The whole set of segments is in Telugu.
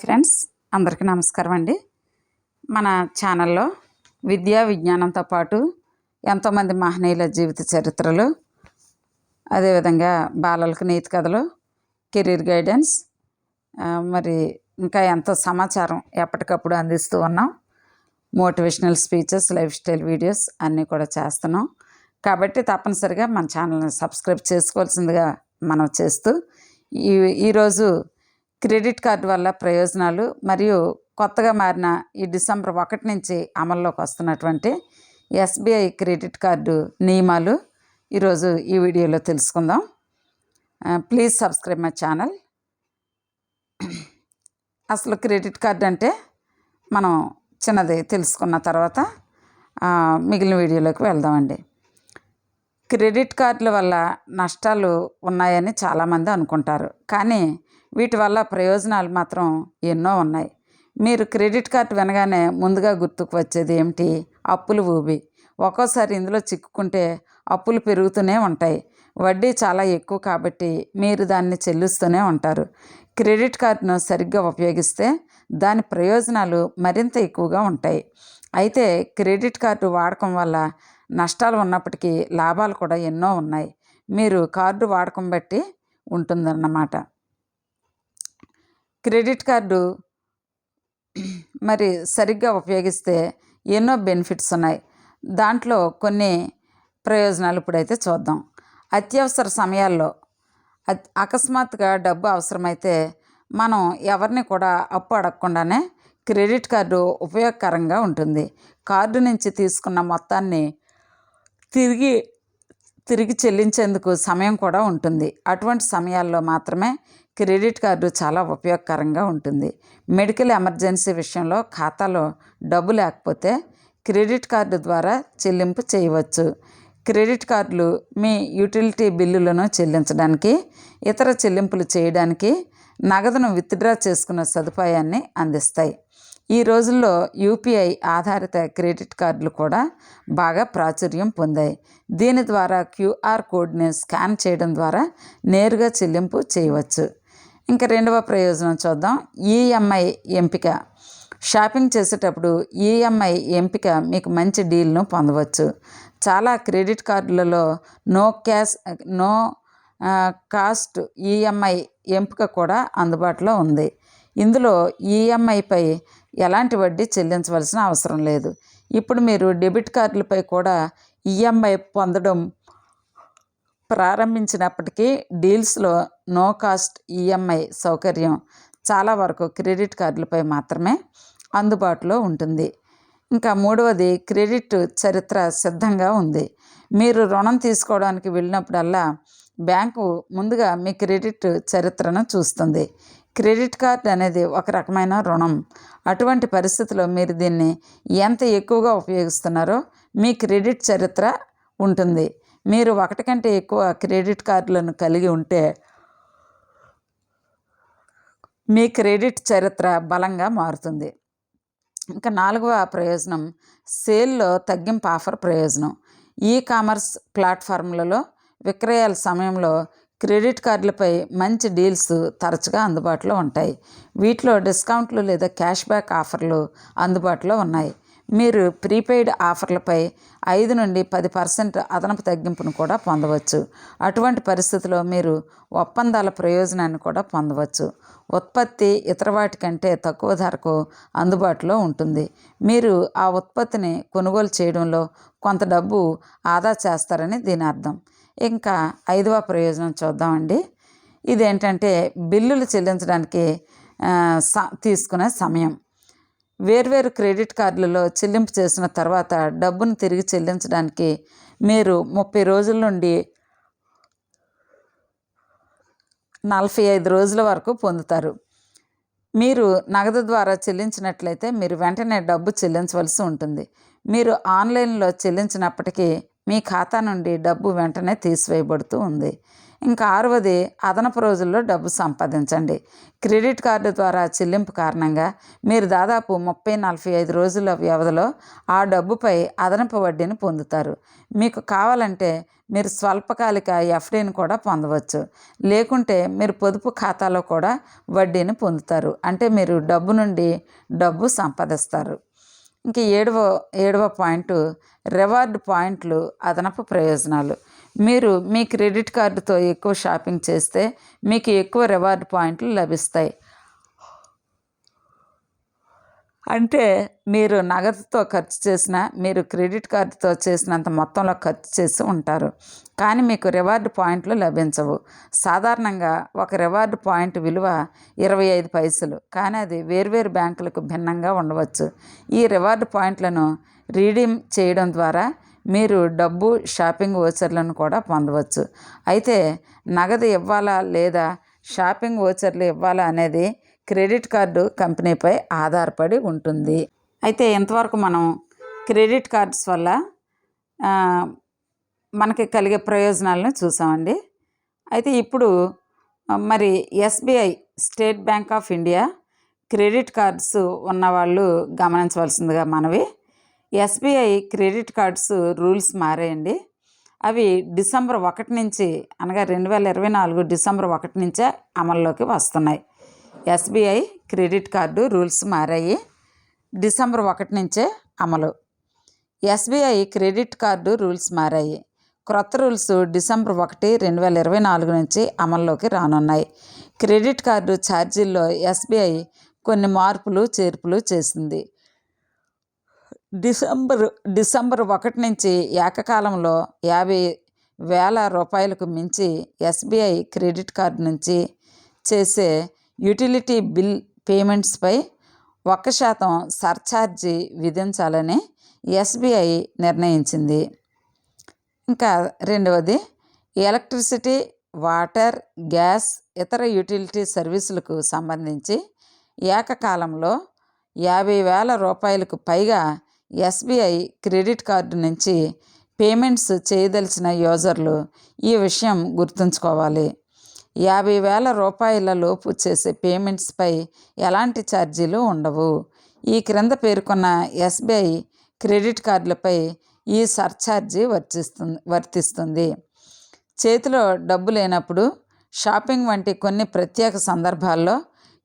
ఫ్రెండ్స్ అందరికీ నమస్కారం అండి. మన ఛానల్లో విద్యా విజ్ఞానంతో పాటు ఎంతోమంది మహనీయుల జీవిత చరిత్రలు అదేవిధంగా బాలలకు నీతి కథలు కెరీర్ గైడెన్స్ మరి ఇంకా ఎంతో సమాచారం ఎప్పటికప్పుడు అందిస్తూ ఉన్నాం. Motivational speeches lifestyle videos అన్నీ కూడా చేస్తున్నాం. కాబట్టి తప్పనిసరిగా మన ఛానల్ని సబ్స్క్రైబ్ చేసుకోవాల్సిందిగా మనం చేస్తూ ఈ ఈరోజు క్రెడిట్ కార్డు వల్ల ప్రయోజనాలు మరియు కొత్తగా మారిన ఈ డిసెంబర్ ఒకటి నుంచి అమల్లోకి వస్తున్నటువంటి ఎస్బీఐ క్రెడిట్ కార్డు నియమాలు ఈరోజు ఈ వీడియోలో తెలుసుకుందాం. Please subscribe my channel. అసలు క్రెడిట్ కార్డు అంటే మనం చిన్నది తెలుసుకున్న తర్వాత మిగిలిన వీడియోలోకి వెళ్దామండి. క్రెడిట్ కార్డుల వల్ల నష్టాలు ఉన్నాయని చాలామంది అనుకుంటారు. కానీ వీటి వల్ల ప్రయోజనాలు మాత్రం ఎన్నో ఉన్నాయి. మీరు క్రెడిట్ కార్డు వినగానే ముందుగా గుర్తుకు వచ్చేది ఏమిటి? అప్పులు ఊబి. ఒక్కోసారి ఇందులో చిక్కుకుంటే అప్పులు పెరుగుతూనే ఉంటాయి. వడ్డీ చాలా ఎక్కువ కాబట్టి మీరు దాన్ని చెల్లిస్తూనే ఉంటారు. క్రెడిట్ కార్డును సరిగ్గా ఉపయోగిస్తే దాని ప్రయోజనాలు మరింత ఎక్కువగా ఉంటాయి. అయితే క్రెడిట్ కార్డు వాడకం వల్ల నష్టాలు ఉన్నప్పటికీ లాభాలు కూడా ఎన్నో ఉన్నాయి. మీరు కార్డు వాడకం బట్టి ఉంటుందన్నమాట. క్రెడిట్ కార్డు మరి సరిగ్గా ఉపయోగిస్తే ఎన్నో బెనిఫిట్స్ ఉన్నాయి. దాంట్లో కొన్ని ప్రయోజనాలు ఇప్పుడైతే చూద్దాం. అత్యవసర సమయాల్లో అత్- అకస్మాత్తుగా డబ్బు అవసరమైతే మనం ఎవరిని కూడా అప్పు అడగకుండానే క్రెడిట్ కార్డు ఉపయోగకరంగా ఉంటుంది. కార్డు నుంచి తీసుకున్న మొత్తాన్ని తిరిగి తిరిగి చెల్లించేందుకు సమయం కూడా ఉంటుంది. అటువంటి సమయాల్లో మాత్రమే క్రెడిట్ కార్డు చాలా ఉపయోగకరంగా ఉంటుంది. మెడికల్ ఎమర్జెన్సీ విషయంలో ఖాతాలో డబ్బు లేకపోతే క్రెడిట్ కార్డు ద్వారా చెల్లింపు చేయవచ్చు. క్రెడిట్ కార్డులు మీ యూటిలిటీ బిల్లులను చెల్లించడానికి ఇతర చెల్లింపులు చేయడానికి నగదును విత్డ్రా చేసుకునే సదుపాయాన్ని అందిస్తాయి. ఈ రోజుల్లో యూపీఐ ఆధారిత క్రెడిట్ కార్డులు కూడా బాగా ప్రాచుర్యం పొందాయి. దీని ద్వారా క్యూఆర్ కోడ్ని స్కాన్ చేయడం ద్వారా నేరుగా చెల్లింపు చేయవచ్చు. ఇంకా రెండవ ప్రయోజనం చూద్దాం. ఈఎంఐ ఎంపిక. షాపింగ్ చేసేటప్పుడు ఈఎంఐ ఎంపిక మీకు మంచి డీల్ను పొందవచ్చు. చాలా క్రెడిట్ కార్డులలో no cash no cost EMI ఎంపిక కూడా అందుబాటులో ఉంది. ఇందులో ఈఎంఐపై ఎలాంటి వడ్డీ చెల్లించవలసిన అవసరం లేదు. ఇప్పుడు మీరు డెబిట్ కార్డులపై కూడా ఈఎంఐ పొందడం ప్రారంభించినప్పటికీ డీల్స్లో నో కాస్ట్ ఈఎంఐ సౌకర్యం చాలా వరకు క్రెడిట్ కార్డులపై మాత్రమే అందుబాటులో ఉంటుంది. ఇంకా మూడవది క్రెడిట్ చరిత్ర సిద్ధంగా ఉంది. మీరు రుణం తీసుకోవడానికి వెళ్ళినప్పుడల్లా బ్యాంకు ముందుగా మీ క్రెడిట్ చరిత్రను చూస్తుంది. క్రెడిట్ కార్డ్ అనేది ఒక రకమైన రుణం. అటువంటి పరిస్థితిలో మీరు దీన్ని ఎంత ఎక్కువగా ఉపయోగిస్తున్నారో మీ క్రెడిట్ చరిత్ర ఉంటుంది. మీరు ఒకటి కంటే ఎక్కువ క్రెడిట్ కార్డులను కలిగి ఉంటే మీ క్రెడిట్ చరిత్ర బలంగా మారుతుంది. ఇంకా నాలుగవ ప్రయోజనం సేల్లో తగ్గింపు ఆఫర్ ప్రయోజనం. ఈ కామర్స్ ప్లాట్ఫామ్లలో విక్రయాల సమయంలో క్రెడిట్ కార్డులపై మంచి డీల్స్ తరచుగా అందుబాటులో ఉంటాయి. వీటిలో డిస్కౌంట్లు లేదా క్యాష్ బ్యాక్ ఆఫర్లు అందుబాటులో ఉన్నాయి. మీరు ప్రీపెయిడ్ ఆఫర్లపై ఐదు నుండి పది పర్సెంట్ అదనపు తగ్గింపును కూడా పొందవచ్చు. అటువంటి పరిస్థితిలో మీరు ఒప్పందాల ప్రయోజనాన్ని కూడా పొందవచ్చు. ఉత్పత్తి ఇతర వాటి కంటే తక్కువ ధరకు అందుబాటులో ఉంటుంది. మీరు ఆ ఉత్పత్తిని కొనుగోలు చేయడంలో కొంత డబ్బు ఆదా చేస్తారని దీని అర్థం. ఇంకా ఐదవ ప్రయోజనం చూద్దామండి. ఇదేంటంటే బిల్లులు చెల్లించడానికి స తీసుకునే సమయం. వేర్వేరు క్రెడిట్ కార్డులలో చెల్లింపు చేసిన తర్వాత డబ్బును తిరిగి చెల్లించడానికి మీరు ముప్పై రోజుల నుండి నలభై ఐదు రోజుల వరకు పొందుతారు. మీరు నగదు ద్వారా చెల్లించినట్లయితే మీరు వెంటనే డబ్బు చెల్లించవలసి ఉంటుంది. మీరు ఆన్లైన్లో చెల్లించినప్పటికీ మీ ఖాతా నుండి డబ్బు వెంటనే తీసివేయబడుతూ ఉంది. ఇంకా ఆరవది అదనపు రోజుల్లో డబ్బు సంపాదించండి. క్రెడిట్ కార్డు ద్వారా చెల్లింపు కారణంగా మీరు దాదాపు ముప్పై నలభై ఐదు రోజుల వ్యవధిలో ఆ డబ్బుపై అదనపు వడ్డీని పొందుతారు. మీకు కావాలంటే మీరు స్వల్పకాలిక ఎఫ్డీని కూడా పొందవచ్చు. లేకుంటే మీరు పొదుపు ఖాతాలో కూడా వడ్డీని పొందుతారు. అంటే మీరు డబ్బు నుండి డబ్బు సంపాదిస్తారు. ఇంక ఏడవ ఏడవ పాయింట్ రివార్డ్ పాయింట్లు అదనపు ప్రయోజనాలు. మీరు మీ క్రెడిట్ కార్డుతో ఎక్కువ షాపింగ్ చేస్తే మీకు ఎక్కువ రివార్డ్ పాయింట్లు లభిస్తాయి. అంటే మీరు నగదుతో ఖర్చు చేసిన మీరు క్రెడిట్ కార్డుతో చేసినంత మొత్తంలో ఖర్చు చేసి ఉంటారు. కానీ మీకు రివార్డు పాయింట్లు లభించవు. సాధారణంగా ఒక రివార్డు పాయింట్ విలువ ఇరవై ఐదు పైసలు. కానీ అది వేర్వేరు బ్యాంకులకు భిన్నంగా ఉండవచ్చు. ఈ రివార్డు పాయింట్లను రీడీమ్ చేయడం ద్వారా మీరు డబ్బు షాపింగ్ ఓచర్లను కూడా పొందవచ్చు. అయితే నగదు ఇవ్వాలా లేదా షాపింగ్ ఓచర్లు ఇవ్వాలా అనేది క్రెడిట్ కార్డు కంపెనీపై ఆధారపడి ఉంటుంది. అయితే ఇంతవరకు మనం క్రెడిట్ కార్డ్స్ వల్ల మనకి కలిగే ప్రయోజనాలను చూసామండి. అయితే ఇప్పుడు మరి SBI State Bank of India credit cards ఉన్నవాళ్ళు గమనించవలసిందిగా మనవి. ఎస్బీఐ క్రెడిట్ కార్డ్స్ రూల్స్ మారాయండి. అవి డిసెంబర్ ఒకటి నుంచి అనగా రెండు వేల ఇరవై నాలుగు డిసెంబర్ ఒకటి నుంచే అమల్లోకి వస్తున్నాయి. ఎస్బీఐ క్రెడిట్ కార్డు రూల్స్ మారాయి. డిసెంబర్ ఒకటి నుంచే అమలు. ఎస్బీఐ క్రెడిట్ కార్డు రూల్స్ మారాయి. క్రొత్త రూల్స్ డిసెంబర్ ఒకటి రెండు వేల ఇరవై నాలుగు నుంచి అమల్లోకి రానున్నాయి. క్రెడిట్ కార్డు ఛార్జీల్లో ఎస్బీఐ కొన్ని మార్పులు చేర్పులు చేసింది. డిసెంబర్ డిసెంబర్ ఒకటి నుంచి ఏకకాలంలో యాభై వేల రూపాయలకు మించి ఎస్బీఐ క్రెడిట్ కార్డు నుంచి చేసే యుటిలిటీ బిల్ పేమెంట్స్పై ఒక్క శాతం సర్ఛార్జీ విధించాలని ఎస్బీఐ నిర్ణయించింది. ఇంకా రెండవది ఎలక్ట్రిసిటీ వాటర్ గ్యాస్ ఇతర యూటిలిటీ సర్వీసులకు సంబంధించి ఏకకాలంలో యాభై వేల రూపాయలకు పైగా ఎస్బీఐ క్రెడిట్ కార్డు నుంచి పేమెంట్స్ చేయదలిచిన యూజర్లు ఈ విషయం గుర్తుంచుకోవాలి. యాభై వేల రూపాయల లోపు చేసే పేమెంట్స్పై ఎలాంటి ఛార్జీలు ఉండవు. ఈ క్రింద పేర్కొన్న ఎస్బీఐ క్రెడిట్ కార్డులపై ఈ సర్ఛార్జీ వర్తిస్తుంది వర్తిస్తుంది. చేతిలో డబ్బు లేనప్పుడు షాపింగ్ వంటి కొన్ని ప్రత్యేక సందర్భాల్లో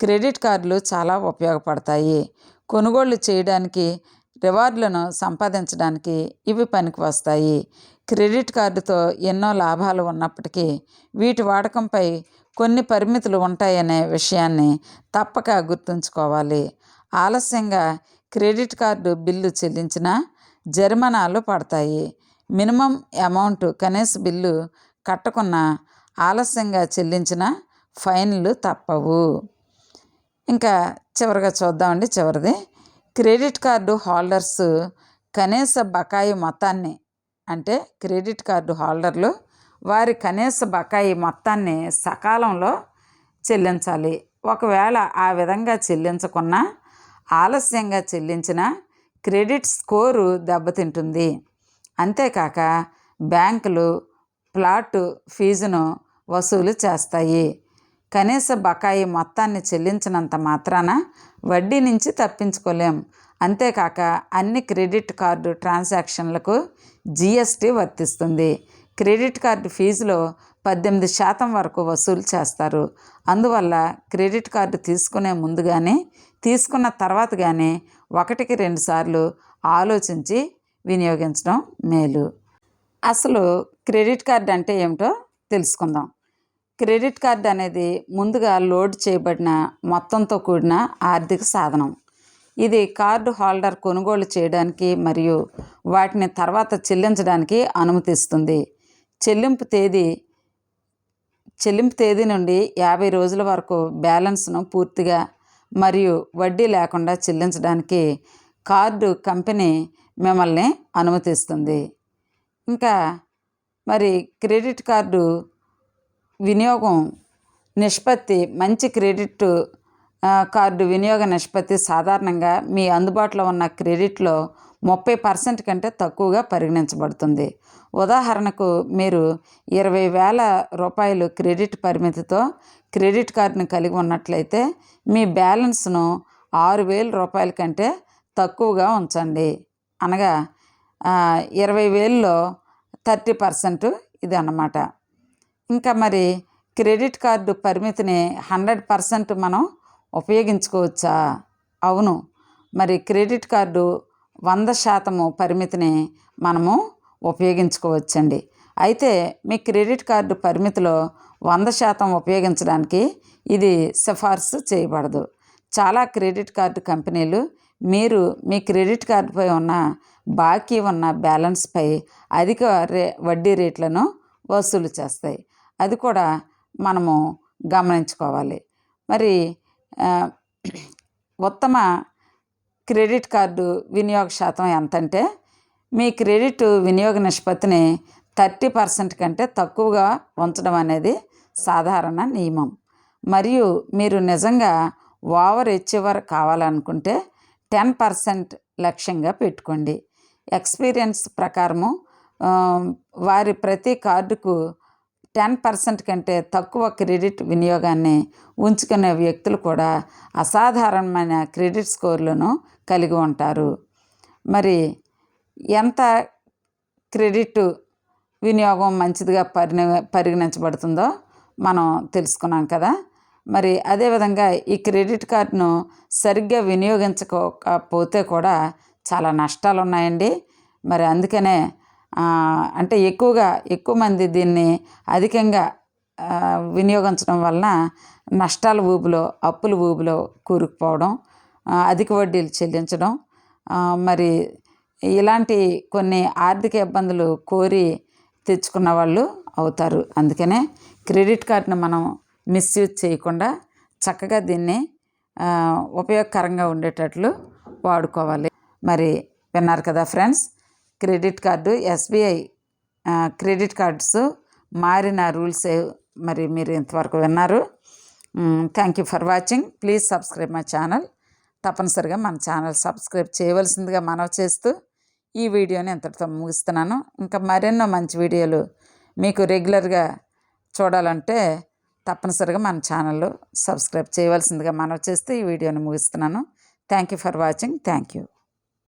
క్రెడిట్ కార్డులు చాలా ఉపయోగపడతాయి. కొనుగోళ్ళు చేయడానికి రివార్డులను సంపాదించడానికి ఇవి పనికి వస్తాయి క్రెడిట్ కార్డుతో ఎన్నో లాభాలు ఉన్నప్పటికీ వీటి వాడకంపై కొన్ని పరిమితులు ఉంటాయనే విషయాన్ని తప్పక గుర్తుంచుకోవాలి. ఆలస్యంగా క్రెడిట్ కార్డు బిల్లు చెల్లించినా జరిమానాలు పడతాయి. మినిమం అమౌంట్ కనీస బిల్లు కట్టకున్నా ఆలస్యంగా చెల్లించిన ఫైన్లు తప్పవు. ఇంకా చివరిగా చూద్దామండి చివరిది. క్రెడిట్ కార్డు హోల్డర్స్ కనీస బకాయి మొత్తాన్ని అంటే క్రెడిట్ కార్డు హోల్డర్లు వారి కనీస బకాయి మొత్తాన్ని సకాలంలో చెల్లించాలి. ఒకవేళ ఆ విధంగా చెల్లించకున్నా ఆలస్యంగా చెల్లించిన క్రెడిట్ స్కోరు దెబ్బతింటుంది. అంతేకాక బ్యాంకులు ప్లాట్ ఫీజును వసూలు చేస్తాయి. కనీస బకాయి మొత్తాన్ని చెల్లించినంత మాత్రాన వడ్డీ నుంచి తప్పించుకోలేం. అంతేకాక అన్ని క్రెడిట్ కార్డు ట్రాన్సాక్షన్లకు జిఎస్టీ వర్తిస్తుంది. క్రెడిట్ కార్డు ఫీజులో పద్దెనిమిది శాతం వరకు వసూలు చేస్తారు. అందువల్ల క్రెడిట్ కార్డు తీసుకునే ముందు కానీ తీసుకున్న తర్వాత కానీ ఒకటికి రెండు సార్లు ఆలోచించి వినియోగించడం మేలు. అసలు క్రెడిట్ కార్డు అంటే ఏమిటో తెలుసుకుందాం. క్రెడిట్ కార్డు అనేది ముందుగా లోడ్ చేయబడిన మొత్తంతో కూడిన ఆర్థిక సాధనం. ఇది కార్డు హోల్డర్ కొనుగోలు చేయడానికి మరియు వాటిని తర్వాత చెల్లించడానికి అనుమతిస్తుంది. చెల్లింపు తేదీ చెల్లింపు తేదీ నుండి యాభై రోజుల వరకు బ్యాలెన్స్ను పూర్తిగా మరియు వడ్డీ లేకుండా చెల్లించడానికి కార్డు కంపెనీ మిమ్మల్ని అనుమతిస్తుంది. ఇంకా మరి క్రెడిట్ కార్డు వినియోగం నిష్పత్తి మంచి క్రెడిట్ కార్డు వినియోగ నిష్పత్తి సాధారణంగా మీ అందుబాటులో ఉన్న క్రెడిట్లో ముప్పై పర్సెంట్ కంటే తక్కువగా పరిగణించబడుతుంది. ఉదాహరణకు మీరు ఇరవై వేల రూపాయలు క్రెడిట్ పరిమితితో క్రెడిట్ కార్డును కలిగి ఉన్నట్లయితే మీ బ్యాలెన్స్ను ఆరు వేల రూపాయల కంటే తక్కువగా ఉంచండి. అనగా ఇరవై వేలలో థర్టీ పర్సెంట్ ఇది అన్నమాట. ఇంకా మరి క్రెడిట్ కార్డు పరిమితిని హండ్రెడ్ పర్సెంట్ మనం ఉపయోగించుకోవచ్చా? అవును. మరి క్రెడిట్ కార్డు వంద శాతము పరిమితిని మనము ఉపయోగించుకోవచ్చండి. అయితే మీ క్రెడిట్ కార్డు పరిమితిలో వంద శాతం ఉపయోగించడానికి ఇది సిఫార్సు చేయబడదు. చాలా క్రెడిట్ కార్డు కంపెనీలు మీరు మీ క్రెడిట్ కార్డుపై ఉన్న బాకీ ఉన్న బ్యాలెన్స్పై అధిక రే వడ్డీ రేట్లను వసూలు చేస్తాయి. అది కూడా మనము గమనించుకోవాలి. మరి ఉత్తమ క్రెడిట్ కార్డు వినియోగ శాతం ఎంతంటే మీ క్రెడిట్ వినియోగ నిష్పత్తిని థర్టీ పర్సెంట్ కంటే తక్కువగా ఉంచడం అనేది సాధారణ నియమం. మరియు మీరు నిజంగా ఓవర్ ఎచ్యూవర్ కావాలనుకుంటే టెన్ పర్సెంట్ లక్ష్యంగా పెట్టుకోండి. ఎక్స్పీరియన్స్ ప్రకారము వారి ప్రతి కార్డుకు టెన్ పర్సెంట్ కంటే తక్కువ క్రెడిట్ వినియోగాన్ని ఉంచుకునే వ్యక్తులు కూడా అసాధారణమైన క్రెడిట్ స్కోర్లను కలిగి ఉంటారు. మరి ఎంత క్రెడిట్ వినియోగం మంచిదిగా పరిణ పరిగణించబడుతుందో మనం తెలుసుకున్నాం కదా. మరి అదేవిధంగా ఈ క్రెడిట్ కార్డును సరిగ్గా వినియోగించకపోతే కూడా చాలా నష్టాలు ఉన్నాయండి మరి అందుకనే అంటే ఎక్కువగా ఎక్కువ మంది దీన్ని అధికంగా వినియోగించడం వలన నష్టాల ఊబిలో అప్పుల ఊబిలో కూరుకుపోవడం అధిక వడ్డీలు చెల్లించడం మరి ఇలాంటి కొన్ని ఆర్థిక ఇబ్బందులు కోరి తెచ్చుకున్న వాళ్ళు అవుతారు. అందుకనే క్రెడిట్ కార్డును మనం మిస్యూజ్ చేయకుండా చక్కగా దీన్ని ఉపయోగకరంగా ఉండేటట్లు వాడుకోవాలి. మరి విన్నారు కదా friends? Credit card SBI credit cards మారిన రూల్స్ మరి మీరు ఇంతవరకు విన్నారు. Thank you for watching. Please subscribe my channel. తప్పనిసరిగా మన ఛానల్ సబ్స్క్రైబ్ చేయవలసిందిగా మనవి చేస్తూ ఈ వీడియోని ఇంతటితో ముగిస్తున్నాను. ఇంకా మరెన్నో మంచి వీడియోలు మీకు రెగ్యులర్గా చూడాలంటే తప్పనిసరిగా మన ఛానల్ సబ్స్క్రైబ్ చేయవలసిందిగా మనవి చేస్తూ ఈ వీడియోని ముగిస్తున్నాను. Thank you for watching. Thank you.